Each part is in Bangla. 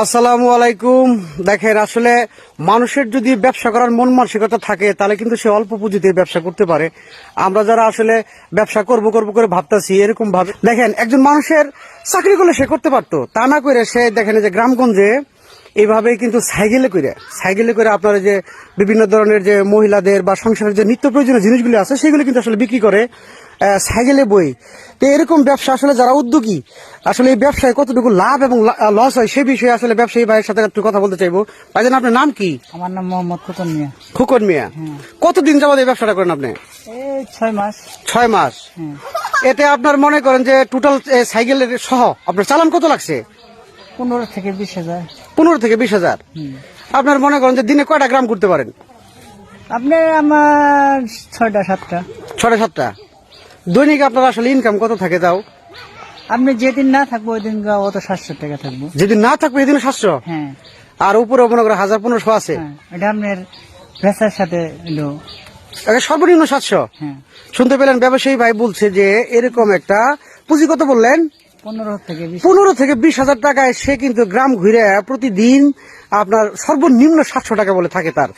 আসসালামু আলাইকুম। দেখেন, আসলে মানুষের যদি ব্যবসা করার মন মানসিকতা থাকে, তাহলে কিন্তু সে অল্প পুঁজিতে ব্যবসা করতে পারে। আমরা যারা আসলে ব্যবসা করব করব করে ভাবতাছি, এরকম ভাবে দেখেন, একজন মানুষের চাকরি করলে সে করতে পারতো। তা না করে সে দেখেন যে গ্রামগঞ্জে এইভাবে কিন্তু সাইকেলে করে সাইকেলে করে আপনার যে বিভিন্ন ধরনের যে মহিলাদের বা সংসারের যে নিত্য প্রয়োজনীয় জিনিসগুলি আছে, সেগুলো কিন্তু আসলে বিক্রি করে। সাইকেলে বই। তো এরকম ব্যবসা আসলে যারা উদ্যোগী আসলে এই ব্যবসায় কতটুকু লাভ এবং লস হয় সে বিষয়ে আসলে ব্যবসায়ী ভাইয়ের সাথে একটু কথা বলতে চাইব। ভাইজান আপনার নাম কি? আমার নাম মোহাম্মদ কুতন মিয়া। খুকন মিয়া। কতদিন যাবত এই ব্যবসাটা করেন আপনি? এই ছয় মাস। ছয় মাস। হ্যাঁ। এতে আপনার মনে করেন যে টোটাল সাইকেলের সহ আপনার চালান কত লাগছে? পনেরো থেকে বিশ হাজার। পনেরো থেকে বিশ হাজার। আপনার মনে করেন যে দিনে কয়টা গ্রাম করতে পারেন? আপনি আমার ছয়টা সাতটা। ছটা সাতটা। দৈনিক আপনার আসলে ইনকাম কত থাকে তাও? আপনি যেদিন না থাকব ওই দিন অত সাতশো টাকা থাকব। যেদিন না থাকবে সেদিন সাতশো? হ্যাঁ। আর উপরে মনে করেন হাজার পনেরোশো আছে। হ্যাঁ এটা আপনার সাথে সর্বনিম্ন সাতশো? হ্যাঁ। শুনতে পেলেন ব্যবসায়ী ভাই বলছে যে এরকম একটা পুঁজি কত বললেন? পনেরো থেকে বিশ। পনেরো থেকে বিশ হাজার টাকায় সে কিন্তু গ্রাম ঘুরে প্রতিদিন আপনার সর্বনিম্ন সাতশো টাকা বলে থাকে তার।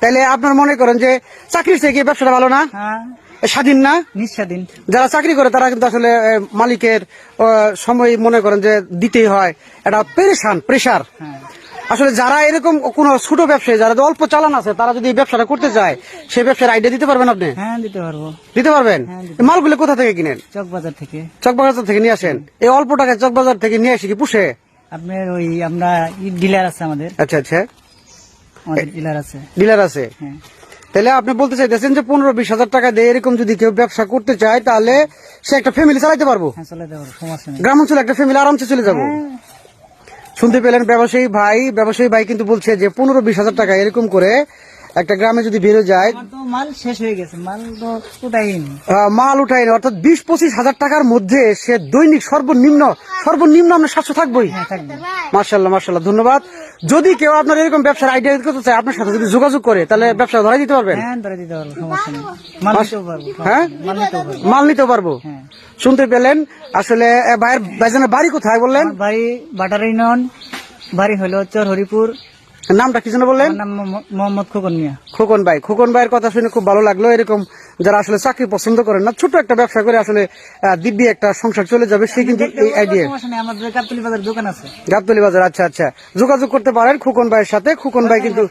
তাইলে আপনার মনে করেন যে চাকরির থেকে ব্যবসাটা ভালো না? হ্যাঁ। স্বাধীন না? নিঃস্বাধীন যারা চাকরি করে তারা কিন্তু আসলে মালিকের সময় মনে করেন যে দিতেই হয়। এটা পেরেশান প্রেশার। হ্যাঁ। আসলে যারা এরকম কোন ছোট ব্যবসায়ী যারা অল্প চালান আছে তারা যদি ব্যবসাটা করতে চায় সেই ব্যবসার আইডিয়া দিতে পারবেন আপনি? হ্যাঁ দিতে পারব। দিতে পারবেন? হ্যাঁ, মালগুলো কোথা থেকে কিনেন? চক বাজার থেকে। চকবাজার থেকে নিয়ে আসেন? এই অল্প টাকায় চকবাজার থেকে নিয়ে আসি কি পুষে? আপনার ওই আমরা ডিলার আছে আমাদের। আচ্ছা আচ্ছা। ডিলার আছে। ডিলার আছে। হ্যাঁ। তাহলে আপনি বলতে চাইতেছেন যে পনেরো বিশ হাজার টাকা দিয়ে এরকম যদি কেউ ব্যবসা করতে চায় তাহলে সে একটা ফ্যামিলি চালাইতে পারব? হ্যাঁ গ্রাম অঞ্চলে একটা ফ্যামিলি আরামসে চলে যাব। হ্যাঁ, শুনতে পেলেন ব্যবসায়ী ভাই ব্যবসায়ী ভাই কিন্তু বলছে যে পনেরো বিশ হাজার টাকা এরকম করে একটা গ্রামে যদি বেরো যায় মাল শেষ হয়ে গেছে মাল তো কোথায়নি মাল উঠায় না, অর্থাৎ বিশ পঁচিশ হাজার টাকার মধ্যে সে দৈনিক সর্বনিম্ন সর্বনিম্ন আমরা সাতশো থাকবোই। হ্যাঁ থাকবে। মার্শাল্লাহ মার্শাল্লাহ ধন্যবাদ। যদি কেউ আপনার এরকম ব্যবসার আইডিয়া করতে চায় আপনার সাথে যদি যোগাযোগ করে তাহলে ব্যবসা ধরাই দিতে পারবেন? হ্যাঁ ধরে দিতে পারব সমস্যা নেই। মাল নিতেও পারব। হ্যাঁ? মাল নিতে পারব। হ্যাঁ। শুনতে পেলেন আসলে ভাইয়ের ভাইজানের বাড়ি কোথায় বললেন? ভাই বাড়ি বাটার ইউনিয়ন বাড়ি হলো চর হরিপুর নামটা কি যেন বললেন? নাম মোহাম্মদ- খোকন মিয়া। খোকন ভাই। খোকন ভাইয়ের কথা শুনে খুব ভালো লাগল। এরকম যারা আসলে চাকরি পছন্দ করেন না ছোট একটা ব্যবসা করে আসলে দিব্যি একটা সংসার চলে যাবে সে কিন্তু এই আইডিয়া আমাদের কাপতলি বাজার দোকান আছে। গাবতলি বাজার আচ্ছা আচ্ছা। যোগাযোগ করতে পারেন খোকন ভাইয়ের সাথে। খোকন ভাই কিন্তু।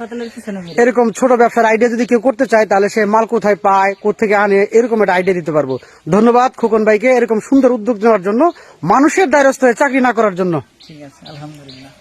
এরকম ছোট ব্যবসার আইডিয়া যদি কেউ করতে চায় তাহলে সে মাল কোথায় পায় কোথেকে আনে এরকম একটা আইডিয়া দিতে পারব। ধন্যবাদ খোকন ভাইকে এরকম সুন্দর উদ্যোগ নেওয়ার জন্য মানুষের দ্বারস্থ হয়ে চাকরি না করার জন্য। ঠিক আছে আলহামদুলিল্লাহ।